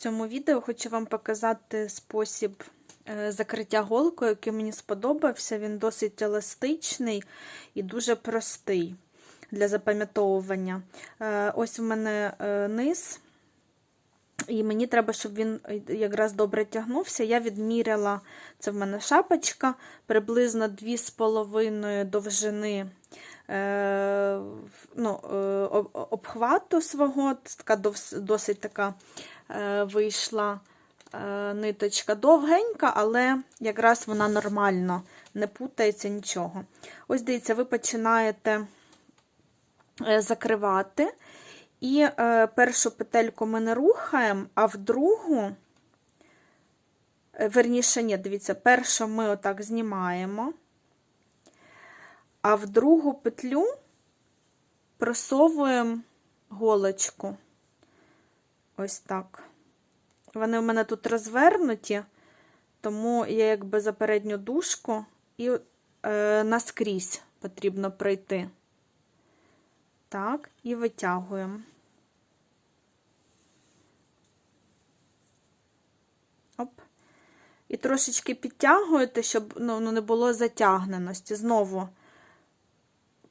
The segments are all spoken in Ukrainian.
цьому відео хочу вам показати спосіб е, закриття голкою, який мені сподобався. Він досить еластичний і дуже простий для запам'ятовування. Е, Ось у мене е, низ, і мені треба, щоб він якраз добре тягнувся. Я відміряла, це в мене шапочка, приблизно 2,5 довжини ну, обхвату свого, така досить така вийшла е, ниточка довгенька, але якраз вона нормально, не путається нічого. Ось дивіться, ви починаєте е, закривати. І е, першу петельку ми не рухаємо, а в другу, е, верніше, ні, дивіться, першу ми отак знімаємо, а в другу петлю просовуємо голочку. Ось так. Вони в мене тут розвернуті, тому я якби за передню дужку і е, наскрізь потрібно пройти. Так, і витягуємо. Оп. І трошечки підтягуєте, щоб ну, ну, не було затягненості. Знову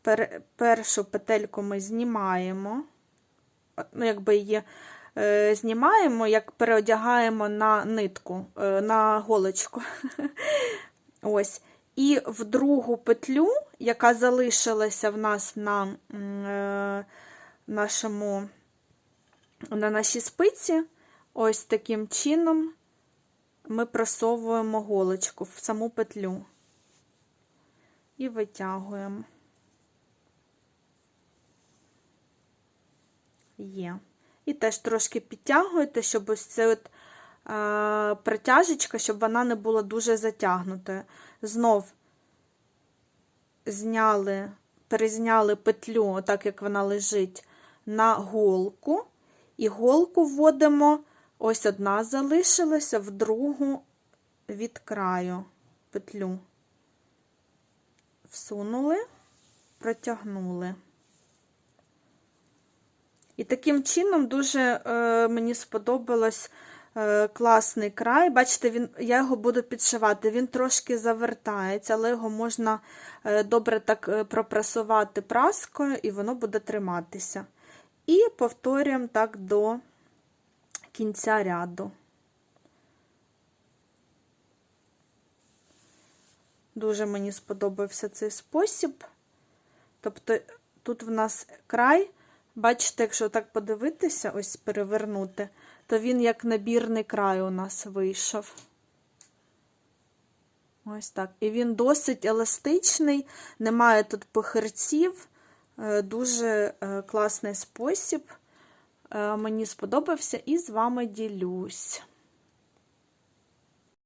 пер, першу петельку ми знімаємо, ну, якби її знімаємо, як переодягаємо на нитку, е, на голочку. Ось. І в другу петлю, яка залишилася в нас на е, нашому, на нашій спиці, ось таким чином ми просовуємо голочку в саму петлю і витягуємо. Є. І теж трошки підтягуєте, щоб ось це от е, протяжечка, щоб вона не була дуже затягнутою. Знов зняли, перезняли петлю, так як вона лежить, на голку, і голку вводимо, ось одна залишилася, в другу від краю петлю. Всунули, протягнули. І таким чином дуже е, мені сподобалось е, класний край. Бачите, він, я його буду підшивати. Він трошки завертається, але його можна е, добре так пропрасувати праскою, і воно буде триматися. І повторюємо так до кінця ряду. Дуже мені сподобався цей спосіб. Тобто, тут в нас край. Бачите, якщо так подивитися, ось перевернути, то він як набірний край у нас вийшов. Ось так. І він досить еластичний, немає тут похирців. Е, Дуже е, класний спосіб. Е, Мені сподобався і з вами ділюсь.